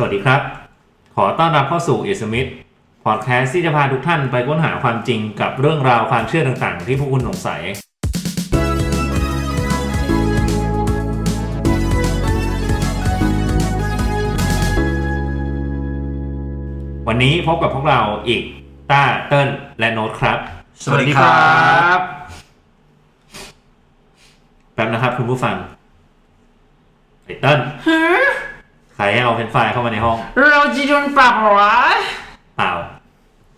สวัสดีครับ ขอต้อนรับเข้าสู่อิสมิธพอดแคสต์ที่จะพาทุกท่านไปค้นหาความจริงกับเรื่องราวความเชื่อต่างๆ ที่พวกคุณสงสัย วันนี้พบกับพวกเราอีกต้าเติ้ลและโน้ตครับ สวัสดีครับแป๊บนะครับคุณผู้ฟังไอ้เติ้ล ใครให้เอาเฟรนช์ฟรายเข้ามาในห้อง เราจะโดนปรับเหรอวะเปล่า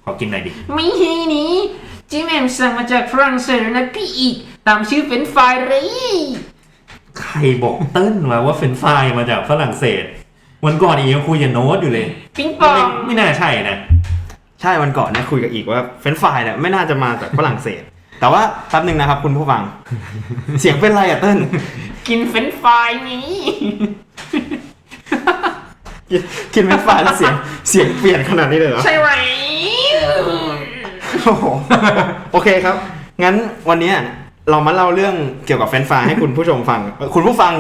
ขอกินหน่อยดิ ไม่ฮีนี้จิมแอมสั่งมาจากฝรั่งเศสนะพี่อีก ตามชื่อเป็นไฟล์เลยใครบอกเติ้ลมาว่าเฟรนช์ฟรายมาจากฝรั่งเศส วันก่อนอีกยังคุยกับโน้ตอยู่เลยปิงปอไม่งไม่น่าใช่นะ ใช่วันก่อนเนี่ยคุยกับอีกว่าเฟรนช์ฟรายเนี่ยไม่น่าจะมาจากฝรั่งเศส แต่ว่าแป๊บหนึ่งนะครับคุณผู้ฟัง เสียงเป็นไรอะเติ้ลกินเฟรนช์ไฟล์นี้ กินเฟรนช์ฟรายแล้วเสียงเสียงเปลี่ยนขนาดนี้เลยเหรอ ใช่ไหมโอ้โหโอเคครับ งั้นวันเนี้ยเรามาเล่าเรื่องเกี่ยวกับเฟรนช์ฟรายให้คุณผู้ชมฟังเอ่อคุณผู้ฟัง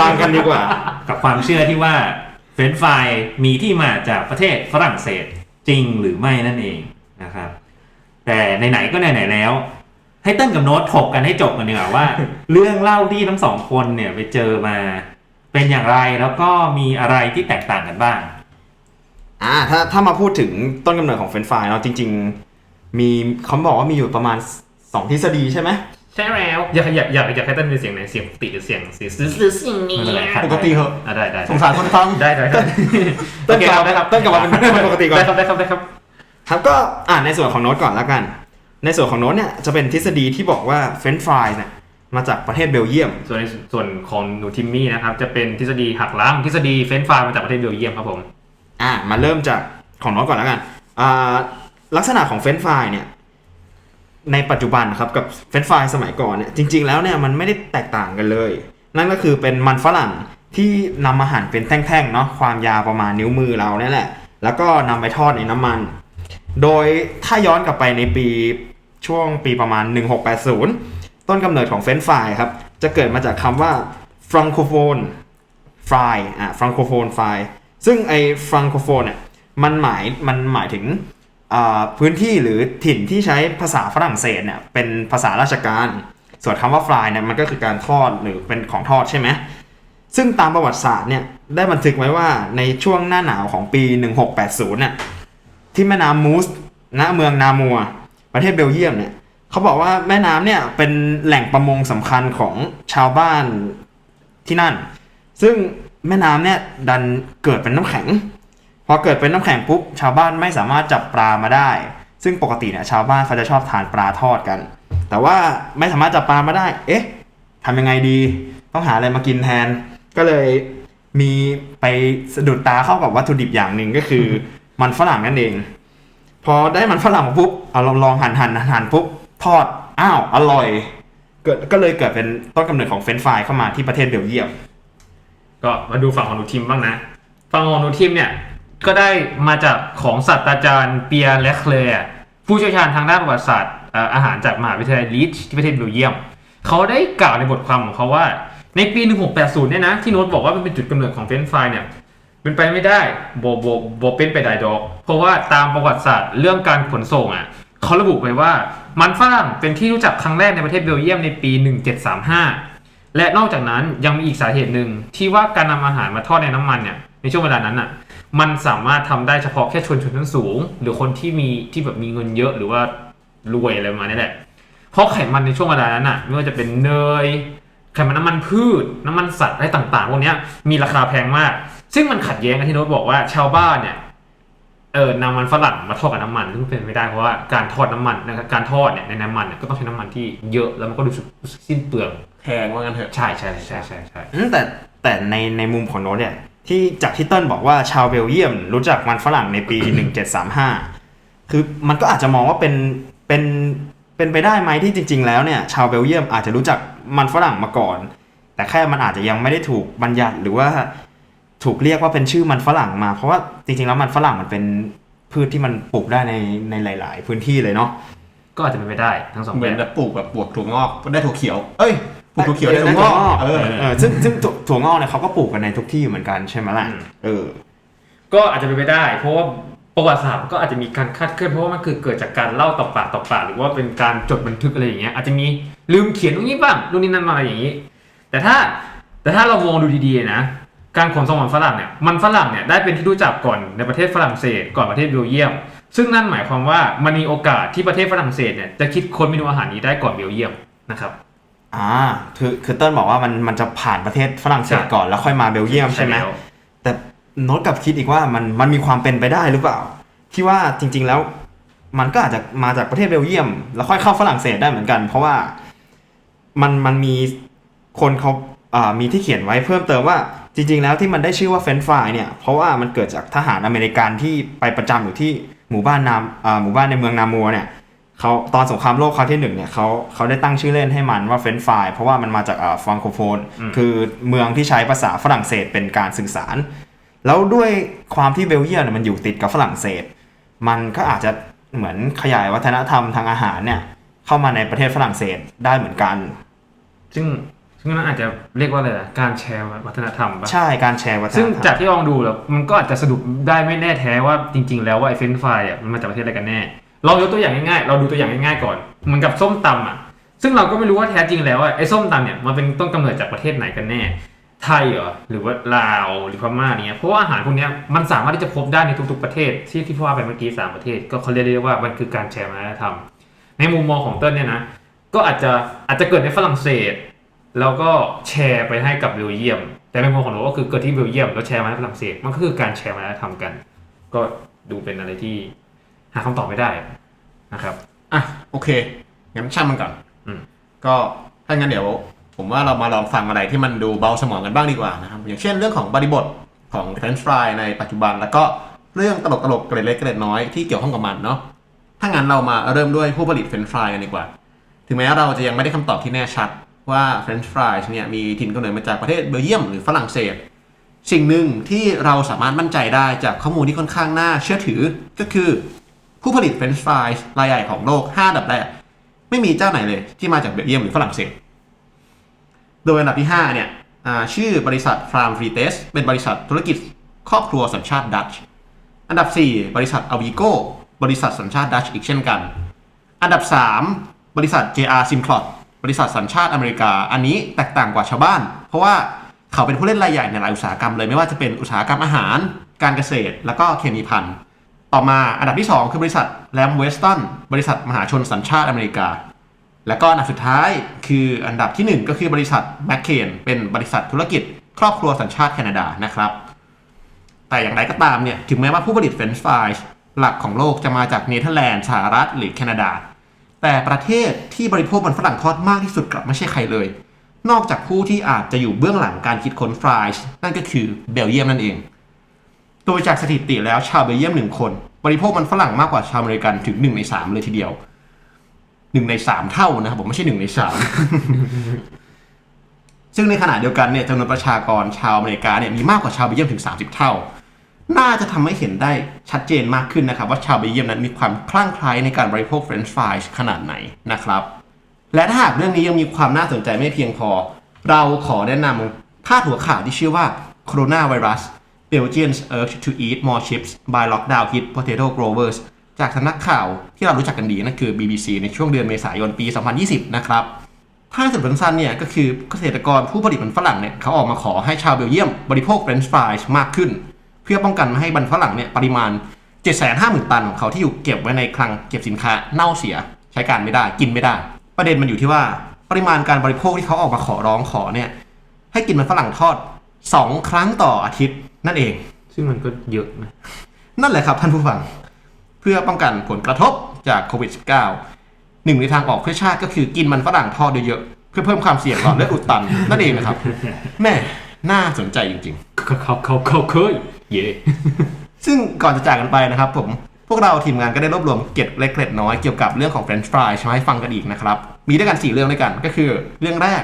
ฟังกันดีกว่า กับความเชื่อที่ว่าเฟรนช์ฟรายมีที่มาจากประเทศฝรั่งเศสจริงหรือไม่นั่นเองนะครับ แต่ไหนๆก็ไหนๆแล้ว ให้เติ้ลกับโน้ตถกกันให้จบกันดีกว่าว่า เรื่องเล่าที่ทั้งสองคนเนี่ยไปเจอมา เป็นอย่างไรแล้วก็มีอะไรที่แตกต่างกันบ้าง อ่าถ้าถ้ามาพูดถึงต้นกำเนิดของเฟรนช์ฟรายเนาะจริง ๆ มีเขาบอกว่ามีอยู่ประมาณสองทฤษฎีใช่ไหมใช่แล้วอยากอยากอยากอยากให้เต้นเป็นเสียงไหนเสียงปกติหรือเสียงเสียงซื้อหรือสิ่งนี้ไม่เป็นไรครับปกติเหรออะได้ได้สงสารคนฟังได้ได้ได้เต้นกลับโอเคครับเต้นกลับมาเป็นคนปกติก่อนได้ครับได้ครับได้ครับ ครับก็อ่านในส่วนของโน้ตก่อนแล้วกัน ในส่วนของโน้ตเนี่ยจะเป็นทฤษฎีที่บอกว่าเฟรนช์ฟรายเนี่ย มาจากประเทศเบลเยียม ส่วนในส่วนของหนูทิมมี่นะครับจะเป็นทฤษฎีหักล้างทฤษฎีเฟรนช์ฟรายมาจากประเทศเบลเยียมครับผมอ่ามาเริ่มจากของโน้ตก่อนแล้วกันอ่าลักษณะของเฟรนช์ฟรายเนี่ยในปัจจุบันครับกับเฟรนช์ฟรายสมัยก่อนเนี่ยจริง ๆแล้วเนี่ยมันไม่ได้แตกต่างกันเลย นั่นก็คือเป็นมันฝรั่งที่นำมาหั่นเป็นแท่งๆเนาะความยาวประมาณนิ้วมือเราเนี่ยแหละ แล้วก็นำไปทอดในน้ำมัน โดยถ้าย้อนกลับไปในปีช่วงปีประมาณ 1680 ต้นกำเนิดของเฟรนช์ฟรายครับ จะเกิดมาจากคำว่า francophone fry อะ francophone fry ซึ่งไอ้ francophone เนี่ยมันหมายมันหมายถึงพื้นที่หรือถิ่นที่ใช้ภาษาฝรั่งเศสเนี่ยเป็นภาษาราชการ ส่วนคำว่า fry เนี่ยมันก็คือการทอดหรือเป็นของทอดใช่ไหมซึ่งตามประวัติศาสตร์เนี่ยได้บันทึกไว้ว่าในช่วงหน้าหนาวของปี 1680เนี่ยที่แม่น้ำมูสณเมืองนามัว ประเทศเบลเยียมเนี่ย เขาบอกว่าแม่น้ำเนี่ยเป็นแหล่งประมงสำคัญของชาวบ้านที่นั่น ซึ่งแม่น้ำเนี่ยดันเกิดเป็นน้ำแข็ง พอเกิดเป็นน้ำแข็งปุ๊บชาวบ้านไม่สามารถจับปลามาได้ ซึ่งปกติเนี่ยชาวบ้านเขาจะชอบทานปลาทอดกัน แต่ว่าไม่สามารถจับปลามาได้ เอ๊ะทำยังไงดี ต้องหาอะไรมากินแทน ก็เลยมีไปสะดุดตาเข้ากับวัตถุดิบอย่างหนึ่งก็คือ มันฝรั่งนั่นเอง พอได้มันฝรั่งมาปุ๊บเอาลองหั่นหั่นหั่นหั่นปุ๊บ ทอดอ้าวอร่อย เกิดก็เลยเกิดเป็นต้นกำเนิดของเฟรนช์ฟรายเข้ามาที่ประเทศเบลเยียม ก็มาดูฝั่งของหนูทิมบ้างนะ ฝั่งของหนูทิมเนี่ย ก็ได้มาจากของศาสตราจารย์เปียร์และเคลร์ผู้เชี่ยวชาญทางด้านประวัติศาสตร์อาหารจากมหาวิทยาลัยลีดที่ประเทศเบลเยียม เขาได้กล่าวในบทความของเขาว่า ในปี 1680 เนี่ยนะ ที่โน้ตบอกว่ามันเป็นจุดกำเนิดของเฟรนช์ฟรายเนี่ยเป็นไปไม่ได้โบโบโบเป็นไปได้ดอก เพราะว่าตามประวัติศาสตร์เรื่องการขนส่งอะ เขาระบุไว้ว่ามันฝรั่งเป็นที่รู้จักครั้งแรกในประเทศเบลเยียมในปี 1735 และนอกจากนั้นยังมีอีกสาเหตุหนึ่งที่ว่าการนำอาหารมาทอดในน้ำมันเนี่ยในช่วงเวลานั้นอะมันสามารถทำได้เฉพาะแค่ชนชนชั้นสูง หรือคนที่มีที่แบบมีเงินเยอะหรือว่ารวยอะไรประมาณนี้แหละ เพราะไขมันในช่วงเวลานั้นอะไม่ว่าจะเป็นเนยไขมันน้ำมันพืช น้ำมันสัตว์อะไรต่างๆพวกนี้มีราคาแพงมาก ซึ่งมันขัดแย้งกับที่โน้ตบอกว่าชาวบ้านเนี่ย เออนำมันฝรั่งมาทอดกับน้ำมันซึ่งเป็นไม่ได้เพราะว่าการทอดน้ำมันนะครับการทอดเนี่ยในน้ำมันเนี่ยก็ต้องใช้น้ำมันที่เยอะแล้วมันก็รู้สึกรู้สึกสิ้นเปลืองแพงว่างั้นเถอะใช่ใช่ใช่ใช่ใช่อืมแต่แต่ในในมุมของโน้ตเนี่ยที่จากที่เติ้ลบอกว่าชาวเบลเยียม รู้จักมันฝรั่งในปี 1735 คือมันก็อาจจะมองว่าเป็นเป็นเป็นไปได้ไหมที่จริง ๆ แล้วเนี่ยชาวเบลเยียมอาจจะรู้จักมันฝรั่งมาก่อน แต่แค่มันอาจจะยังไม่ได้ถูกบัญญัติหรือว่า ถูกเรียกว่าเป็นชื่อมันฝรั่งมา เพราะว่าจริงๆแล้วมันฝรั่งมันเป็นพืชที่มันปลูกได้ในในหลาย ๆ พื้นที่เลยเนาะก็อาจจะเป็นไปได้ทั้งสองเหมือนแบบแบบปลูกแบบปลูกถั่วงอกได้ถั่วเขียว เอ้ยปลูกถั่วเขียวได้ถั่วงอกเออเออซึ่งซึ่งถั่วถั่วงอกเนี่ยเขาก็ปลูกกันในทุกที่เหมือนกันใช่ไหมล่ะอืมเออ ก็อาจจะเป็นไปได้ เพราะว่าประวัติศาสตร์ก็อาจจะมีการคาดเคลื่อนเพราะว่ามันคือเกิดจากการเล่าต่อปากต่อปากหรือว่าเป็นการจดบันทึกอะไรอย่างเงี้ยอาจจะมีลืมเขียนตรงนี้บ้างนู่นนี่นั่นมาอะไรอย่างงี้ แต่ถ้าแต่ถ้าเรามองดูดีๆนะ การขนส่งมันฝรั่งเนี่ยมันฝรั่งเนี่ยได้เป็นที่รู้จักก่อนในประเทศฝรั่งเศสก่อนประเทศเบลเยียม ซึ่งนั่นหมายความว่ามันมีโอกาสที่ประเทศฝรั่งเศสเนี่ยจะคิดค้นเมนูอาหารนี้ได้ก่อนเบลเยียมนะครับอ่าคือคือเติ้ลบอกว่ามันมันจะผ่านประเทศฝรั่งเศสใช่ก่อนแล้วค่อยมาเบลเยียมใช่ไหมแล้วแต่โน้ตกลับคิดอีกว่ามันมันมีความเป็นไปได้หรือเปล่า ที่ว่าจริง ๆแล้ว มันก็อาจจะมาจากประเทศเบลเยียม แล้วค่อยเข้าฝรั่งเศสได้เหมือนกัน เพราะว่ามันมันมีคนเขาอ่ามีที่เขียนไว้เพิ่มเติมว่า จริงๆแล้วที่มันได้ชื่อว่าเฟรนฟรายเนี่ยเพราะว่ามันเกิดจากทหารอเมริกันที่ไปประจำอยู่ที่หมู่บ้านนามอ่าหมู่บ้านในเมืองนามัวเนี่ยเขาตอนสงครามโลกครั้งที่หนึ่งเนี่ยเขาเขาได้ตั้งชื่อเล่นให้มันว่าเฟรนฟรายเพราะว่ามันมาจากอ่าฟรังโคโฟนอืมคือเมืองที่ใช้ภาษาฝรั่งเศสเป็นการสื่อสาร แล้วด้วยความที่เบลเยียมเนี่ยมันอยู่ติดกับฝรั่งเศส มันก็อาจจะเหมือนขยายวัฒนธรรมทางอาหารเนี่ยเข้ามาในประเทศฝรั่งเศสได้เหมือนกัน ซึ่ง ซึ่งนั่นอาจจะเรียกว่าอะไรนะการแชร์วัฒนธรรมปะใช่การแชร์วัฒนธรรมซึ่งจากที่ลองดูแล้วมันก็อาจจะสรุปได้ไม่แน่แท้ว่าจริง ๆ แล้วว่าไอ้เฟรนช์ฟรายอะมันมาจากประเทศอะไรกันแน่เรายกตัวอย่างง่ายๆ เราดูตัวอย่างง่ายๆก่อนเหมือนกับส้มตำอะ ซึ่งเราก็ไม่รู้ว่าแท้จริงแล้วอะไอ้ส้มตำเนี่ยมันเป็นต้นกำเนิดจากประเทศไหนกันแน่ ไทยเหรอหรือว่าลาวหรือพม่าเนี่ยเพราะว่าอาหารพวกเนี้ยมันสามารถที่จะพบได้ในทุกๆประเทศ ที่ที่พ่อว่าไปเมื่อกี้สามประเทศ ก็เขาเรียกได้ว่ามันคือการแชร์วัฒนธรรม ในมุมมองของเติ้ลเนี่ยนะก็อาจจะอาจจะเกิดในฝรั่งเศส แล้วก็แชร์ไปให้กับเบลเยียม แต่ในมุมของเราก็คือเกิดที่เบลเยียมแล้วแชร์มาให้ฝรั่งเศสมันก็คือการแชร์วัฒนธรรมกัน ก็ดูเป็นอะไรที่หาคำตอบไม่ได้นะครับอะโอเคงั้นช่างมันก่อนอืมก็ถ้างั้นเดี๋ยว ผมว่าเรามาลองฟังอะไรที่มันดูเบาสมองกันบ้างดีกว่านะครับอย่างเช่นเรื่องของบริบทของเฟรนช์ฟรายในปัจจุบัน แล้วก็เรื่องตลกตลกๆเกร็ดเล็กเกร็ดน้อยที่เกี่ยวข้องกับมันเนาะถ้างั้นเรามาเริ่มด้วยผู้ผลิตเฟรนช์ฟรายกันดีกว่า ถึงแม้เราจะยังไม่ได้คำตอบที่แน่ชัด ว่าเฟรนช์ฟรายส์เนี่ยมีถิ่นกำเนิดมาจากประเทศเบลเยียมหรือฝรั่งเศส สิ่งหนึ่งที่เราสามารถมั่นใจได้จากข้อมูลที่ค่อนข้างน่าเชื่อถือ ก็คือ ผู้ผลิตเฟรนช์ฟรายส์รายใหญ่ของโลก 5 อันดับแรก ไม่มีเจ้าไหนเลยที่มาจากเบลเยียมหรือฝรั่งเศส โดยอันดับที่ 5 เนี่ยชื่อบริษัทฟรามฟรีเตสเป็นบริษัทธุรกิจครอบครัวสัญชาติดัตช์อันดับ 4 บริษัทอวีโกบริษัทสัญชาติดัตช์อีกเช่นกัน อันดับ 3 บริษัท JR Simplot บริษัทสัญชาติอเมริกา อันนี้แตกต่างกว่าชาวบ้าน เพราะว่าเขาเป็นผู้เล่นรายใหญ่ในหลายอุตสาหกรรมเลยไม่ว่าจะเป็นอุตสาหกรรมอาหาร การเกษตร แล้วก็เคมีภัณฑ์ต่อมาอันดับที่ 2 คือบริษัทแลมเวสตันบริษัทมหาชนสัญชาติอเมริกา แล้วก็อันดับสุดท้ายคืออันดับทีหนึ่1 ก็คือบริษัทแมคเคนเป็นบริษัทธุรกิจ ครอบครัวสัญชาติแคนาดานะครับ แต่อย่างไรก็ตามเนี่ยถึงแม้ว่าผู้ผลิตเฟรนช์ฟรายหลักของโลกจะมาจากเนเธอร์แลนด์สหรัฐหรือแคนาดา แต่ประเทศที่บริโภคมันฝรั่งทอดมากที่สุดกลับไม่ใช่ใครเลย นอกจากผู้ที่อาจจะอยู่เบื้องหลังการคิดค้นฟรายนั่นก็คือเบลเยียมนั่นเอง โดยจากสถิติแล้วชาวเบลเยียมหนึ่งคน บริโภคมันฝรั่งมากกว่าชาวอเมริกันถึงหนึ่งในสามเลยทีเดียวหนึ่งในสามเท่านะครับผมไม่ใช่หนึ่งในสามซึ่งในขณะเดียวกันเนี่ยจำนวนประชากรชาวอเมริกาเนี่ยมีมากกว่าชาวเบลเยียมถึง 30 เท่า น่าจะทำให้เห็นได้ชัดเจนมากขึ้นนะครับ ว่าชาวเบลเยียมนั้นมีความคลั่งไคล้ในการบริโภคเฟรนช์ฟรายขนาดไหนนะครับ และถ้าหากเรื่องนี้ยังมีความน่าสนใจไม่เพียงพอ เราขอแนะนำพาดหัวข่าวที่ชื่อว่า Coronavirus Belgians urge to eat more chips by lockdown hit potato growers จากสำนักข่าวที่เรารู้จักกันดีนั่นคือ BBC ในช่วงเดือนเมษายนปี 2020 นะครับถ้าสรุปสั้นเนี่ยก็คือเกษตรกรผู้ผลิตมันฝรั่งเนี่ยเขาออกมาขอให้ชาวเบลเยียมบริโภคเฟรนช์ฟรายมากขึ้น เพื่อป้องกันไม่ให้มันฝรั่งเนี่ยปริมาณ 750,000 ตันของเขาที่อยู่เก็บไว้ในคลังเก็บสินค้าเน่าเสียใช้การไม่ได้กินไม่ได้ ประเด็นมันอยู่ที่ว่าปริมาณการบริโภคที่เขาออกมาขอร้องขอเนี่ยให้กินมันฝรั่งทอด 2 ครั้งต่ออาทิตย์นั่นเอง ซึ่งมันก็เยอะนะนั่นแหละครับท่านผู้ฟัง เพื่อป้องกันผลกระทบจากโควิด -19 หนึ่งในทางออกเพื่อชาติก็คือกินมันฝรั่งทอดเยอะๆเพื่อเพิ่มความเสี่ยงหลอดเลือดอุดตันนั่นเองนะครับแม่น่าสนใจจริงเขาเขาเขาเขาเคย เย่ซึ่งก่อนจะจากกันไปนะครับผมพวกเราทีมงานก็ได้รวบรวมเกร็ดเล็กเกร็ดน้อยเกี่ยวกับเรื่องของ French fry มาให้ฟังกันอีกนะครับ มีด้วยกัน 4 เรื่องด้วยกันก็คือ เรื่องแรก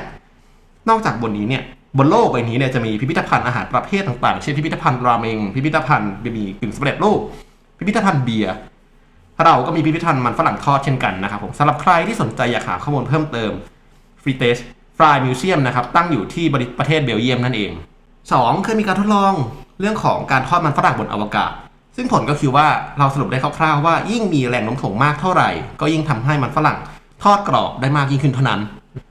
นอกจากบนนี้เนี่ยบนโลกใบนี้เนี่ยจะมีพิพิธภัณฑ์อาหารประเภทต่างๆ เช่นพิพิธภัณฑ์ราเมง พิพิธภัณฑ์บะหมี่กึ่งสำเร็จรูปพิพิธภัณฑ์เบียร์เราก็มีพิพิธภัณฑ์มันฝรั่งทอดเช่นกันนะครับผมสำหรับใครที่สนใจอยากหาข้อมูลเพิ่มเติมฟรีเตสฟรายมิวเซียมนะครับตั้งอยู่ที่ประเทศเบลเยียมนั่นเอง 2. เคยมีการทดลอง เรื่องของการทอดมันฝรั่งบนอวกาศ ซึ่งผลก็คือว่าเราสรุปได้คร่าวๆว่ายิ่งมีแรงโน้มถ่วงมากเท่าไหร่ ก็ยิ่งทำให้มันฝรั่งทอดกรอบได้มากยิ่งขึ้นเท่านั้น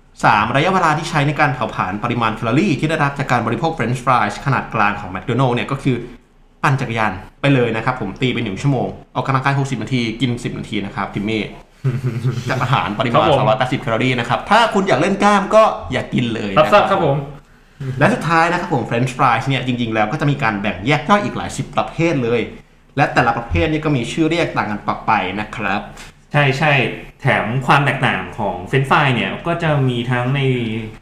3. ระยะเวลาที่ใช้ในการเผาผลาญปริมาณแคลอรี่ที่ได้รับจากการบริโภคเฟรนช์ฟรายขนาดกลางของแมคโดนัลล์เนี่ยก็คือปั่นจักรยานไปเลยนะครับผมตีไปหนึ่งชั่วโมง ออกกำลังกาย 60 นาที กิน 10 นาทีนะครับทิมมี่จากอาหารปริมาณครับผม280 แคลอรี่นะครับ ถ้าคุณอยากเล่นกล้ามก็อย่ากกินเลยรับนะทราบครับผม และสุดท้ายนะครับผมเฟรนช์ฟรายเนี่ยจริงๆ แล้วก็จะมีการแบ่งแยกย่อยอีกหลายสิบประเภทเลย และแต่ละประเภทนี่ก็มีชื่อเรียกต่างกันปไปนะครับ ใช่ใช่แถมความแตกต่างของเฟรนช์ฟรายเนี่ยก็จะมีทั้งใน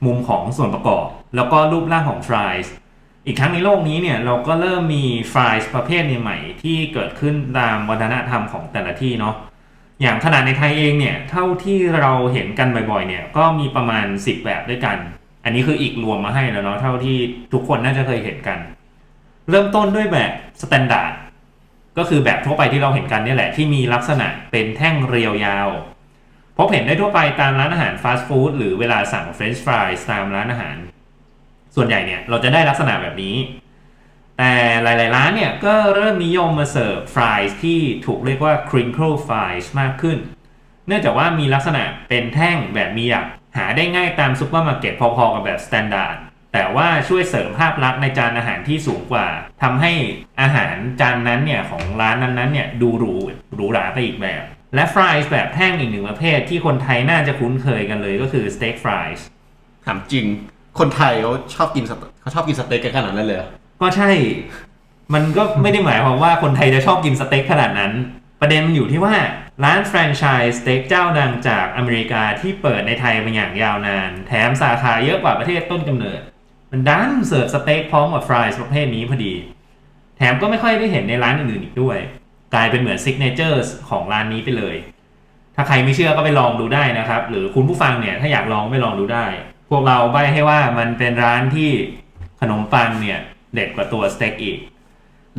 มุมของส่วนประกอบ แล้วก็รูปร่างของฟรายส์อีกทั้งในโลกนี้เนี่ยเราก็เริ่มมีฟรายส์ประเภทใหม่ๆที่เกิดขึ้นตามวัฒนธรรมของแต่ละที่เนาะอย่างขนาดในไทยเองเนี่ยเท่าที่เราเห็นกันบ่อยๆเนี่ยก็มีประมาณ 10 แบบด้วยกัน อันนี้คืออีกรวมมาให้แล้วเนาะเท่าที่ทุกคนน่าจะเคยเห็นกัน เริ่มต้นด้วยแบบสแตนดาร์ดก็คือแบบทั่วไปที่เราเห็นกันนี่แหละที่มีลักษณะเป็นแท่งเรียวยาวพบเห็นได้ทั่วไปตามร้านอาหารฟาสต์ฟู้ดหรือเวลาสั่งเฟรนช์ฟรายตามร้านอาหาร ส่วนใหญ่เนี่ยเราจะได้ลักษณะแบบนี้ แต่หลาย ๆ ร้านเนี่ยก็เริ่มนิยมมาเสิร์ฟฟรายที่ถูกเรียกว่า crinkle fries มากขึ้น เนื่องจากว่ามีลักษณะเป็นแท่งแบบมีหยัก หาได้ง่ายตามซุปเปอร์มาร์เก็ตพอๆกับแบบสแตนดาร์ดแต่ว่าช่วยเสริมภาพลักษณ์ในจานอาหารที่สูงกว่าทำให้อาหารจานนั้นเนี่ยของร้านนั้นๆเนี่ยดูหรูหรูหราไปอีกแบบ และฟรายส์แบบแท่งอีกหนึ่งประเภทที่คนไทยน่าจะคุ้นเคยกันเลยก็คือสเต็กฟรายส์ถามจริง คนไทยเขาชอบกินสเต็กเขาชอบกินสเต็กกันขนาดนั้นเลยเหรอก็ใช่ มันก็ไม่ได้หมายความว่าคนไทยจะชอบกินสเต็กขนาดนั้น ประเด็นมันอยู่ที่ว่าร้านแฟรนไชส์สเต็กเจ้าดังจากอเมริกาที่เปิดในไทยมาอย่างยาวนาน แถมสาขาเยอะกว่าประเทศต้นกำเนิด มันดันเสิร์ฟสเต็กพร้อมกับฟรายส์ประเภทนี้พอดี แถมก็ไม่ค่อยได้เห็นในร้านอื่นๆอีกด้วย กลายเป็นเหมือนซิกเนเจอร์ของร้านนี้ไปเลย ถ้าใครไม่เชื่อก็ไปลองดูได้นะครับ หรือคุณผู้ฟังเนี่ยถ้าอยากลองไปลองดูได้ พวกเราใบให้ว่ามันเป็นร้านที่ขนมปังเนี่ยเด็ดกว่าตัวสเต็กอีก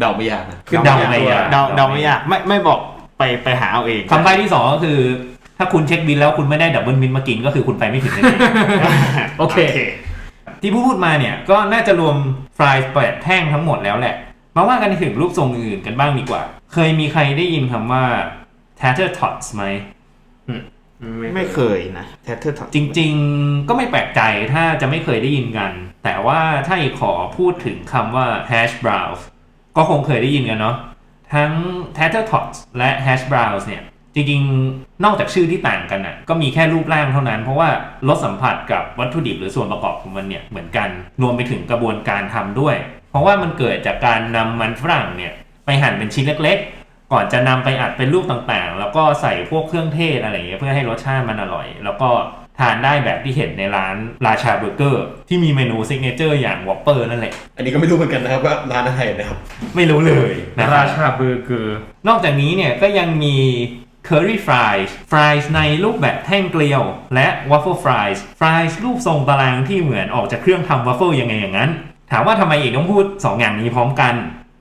เดาไม่ยากนะ คือเดาไม่ยากเดาเดาไม่ยากไม่ไม่บอกไปไปหาเอาเองคำใบ้ที่สองก็คือ ถ้าคุณเช็คบินแล้วคุณไม่ได้ดับเบิลบินมากินก็คือคุณไปไม่ถึงนั่นเองโอเค ที่พูดมาเนี่ยก็น่าจะรวมฟรายแปดแท่งทั้งหมดแล้วแหละ มาว่ากันถึงรูปทรงอื่นๆกันบ้างดีกว่า เคยมีใครได้ยินคำว่า tater tots ไหมไม่เคยนะแทเทอร์จริง ๆ ก็ไม่แปลกใจถ้าจะไม่เคยได้ยินกัน แต่ว่าถ้าอีกขอพูดถึงคำว่า hash browns ก็คงเคยได้ยินกันเนาะทั้ง tater tots และ hash browns เนี่ยจริงๆ นอกจากชื่อที่ต่างกันน่ะก็มีแค่รูปร่างเท่านั้น เพราะว่ารสสัมผัสกับวัตถุดิบหรือส่วนประกอบของมันเนี่ยเหมือนกันรวมไปถึงกระบวนการทำด้วย เพราะว่ามันเกิดจากการนำมันฝรั่งเนี่ยไปหั่นเป็นชิ้นเล็กๆ ก่อนจะนำไปอัดเป็นรูปต่างๆ แล้วก็ใส่พวกเครื่องเทศอะไรเงี้ยเพื่อให้รสชาติมันอร่อย แล้วก็ ทานได้แบบที่เห็นในร้านราชาเบอร์เกอร์ ที่มีเมนูซิกเนเจอร์อย่างวอปเปอร์นั่นแหละ อันนี้ก็ไม่รู้เหมือนกันนะครับว่าร้านอะไรนะครับ ไม่รู้เลยนะครารับชาเบอร์เกอร์ นอกจากนี้เนี่ยก็ยังมี Curry Fries Fries ในรูปแบบแท่งเกลียว และ Waffle Fries Fries รูปทรงตารางที่เหมือนออกจากเครื่องทำวัฟเฟิลยังไงอย่างนั้น ถามว่าทำไมอีกต้องพูด 2 อย่างนี้พร้อมกัน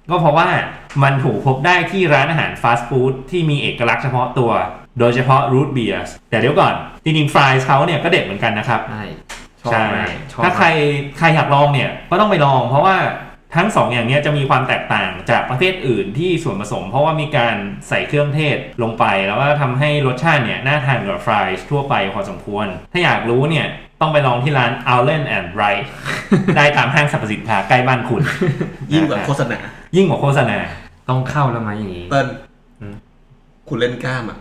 ก็เพราะว่ามันถูกพบได้ที่ร้านอาหารฟาสต์ฟู้ดที่มีเอกลักษณ์เฉพาะตัว โดยเฉพาะ root beers แต่เดี๋ยวก่อน จริงๆ Fries เขาเนี่ยก็เด็ดเหมือนกันนะครับ ใช่ชอบใช่ มากชอบถ้าใครใครอยากลองเนี่ยก็ต้องไปลอง เพราะว่าทั้งสองอย่างเนี้ยจะมีความแตกต่างจากประเภทอื่นที่ส่วนผสม เพราะว่ามีการใส่เครื่องเทศลงไป แล้วก็ทำให้รสชาติเนี่ยน่าทานกว่าฟรายทั่วไปพอสมควร ถ้าอยากรู้เนี่ยต้องไปลองที่ร้าน Outlet and Right ได้ตามห้างสรรพสินค้าใกล้บ้านคุณ ยิ่งกว่าโฆษณายิ่งกว่าโฆษณา ต้องเข้าแล้วไหมอย่างนี้ เติ้ลอืม คุณเล่นกล้ามอะ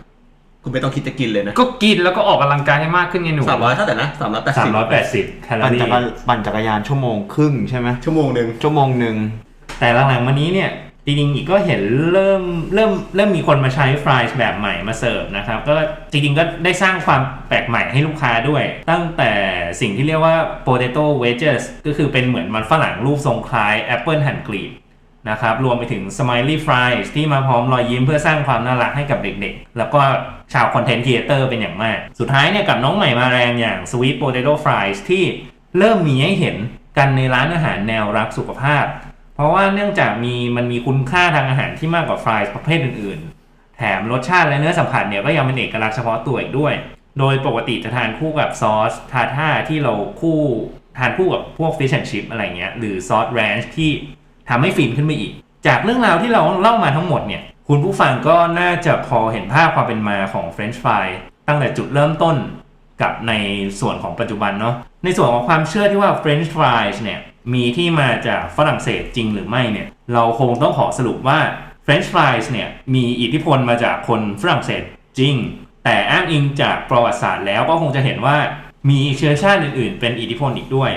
คุณไม่ต้องคิดจะกินเลยนะก็กินแล้วก็ออกกำลังกายให้มากขึ้นไงหนูสามร้อยเท่าไหร่นะสามร้อยแปดสิบ380แคลอปั่นรี่จักรปั่นจักรยานชั่วโมงครึ่งใช่ไหมชั่วโมงหนึ่งชั่วโมงหนึ่งแต่หลังๆมานี้เนี่ยจริงๆอีกก็เห็นเริ่มเริ่มเริ่มมีคนมาใช้ฟรายส์แบบใหม่มาเสิร์ฟนะครับ ก็จริงๆก็ได้สร้างความแปลกใหม่ให้ลูกค้าด้วย ตั้งแต่สิ่งที่เรียกว่า potato wedges ก็คือเป็นเหมือนมันฝรั่งรูปทรงคล้ายแอปเปิลหั่นกลีบนะครับรวมไปถึง smiley fries ที่มาพร้อมรอยยิ้มเพื่อสร้างความน่ารักให้กับเด็กๆ แล้วก็ ชาวคอนเทนต์ครีเอเตอร์เป็นอย่างมาก สุดท้ายเนี่ยกับน้องใหม่มาแรงอย่าง sweet potato fries ที่เริ่มมีให้เห็นกันในร้านอาหารแนวรักสุขภาพ เพราะว่าเนื่องจากมีมันมีคุณค่าทางอาหารที่มากกว่าฟรายส์ประเภทอื่นๆ แถมรสชาติและเนื้อสัมผัสเนี่ยก็ยังเป็นเอกลักษณ์เฉพาะตัวอีกด้วย โดยปกติจะทานคู่กับซอสทาท่าที่เราคู่ทานคู่กับพวกฟิชแอนชิพอะไรเงี้ยหรือซอสแรนช์ที่ทำให้ฟินขึ้นไปอีก จากเรื่องราวที่เราเล่ามาทั้งหมดเนี่ย คุณผู้ฟังก็น่าจะพอเห็นภาพความเป็นมาของเฟรนช์ฟรายตั้งแต่จุดเริ่มต้นกับในส่วนของปัจจุบันเนาะในส่วนของความเชื่อที่ว่า French fries เนี่ยมีที่มาจากฝรั่งเศสจริงหรือไม่เนี่ยเราคงต้องขอสรุปว่า French fries เนี่ยมีอิทธิพลมาจากคนฝรั่งเศสจริง แต่อ้างอิงจากประวัติศาสตร์แล้วก็คงจะเห็นว่ามีเชื้อชาติอื่นๆ เป็นอิทธิพลอีกด้วย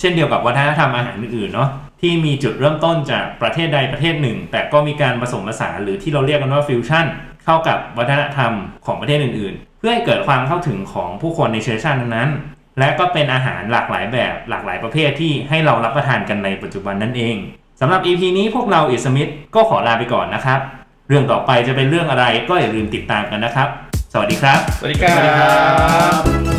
เช่นเดียวกับวัฒนธรรมอาหารอื่นๆเนาะ ที่มีจุดเริ่มต้นจากประเทศใดประเทศหนึ่ง แต่ก็มีการผสมผสานหรือที่เราเรียกกันว่าฟิวชั่นเข้ากับวัฒนธรรมของประเทศอื่น ๆ เพื่อให้เกิดความเข้าถึงของผู้คนในเชื้อชาตินั้นๆและก็เป็นอาหารหลากหลายแบบหลากหลายประเภทที่ให้เรารับประทานกันในปัจจุบันนั่นเองสำหรับ EP นี้พวกเราอิสมิธก็ขอลาไปก่อนนะครับ เรื่องต่อไปจะเป็นเรื่องอะไรก็อย่าลืมติดตามกันนะครับ สวัสดีครับ สวัสดีครับ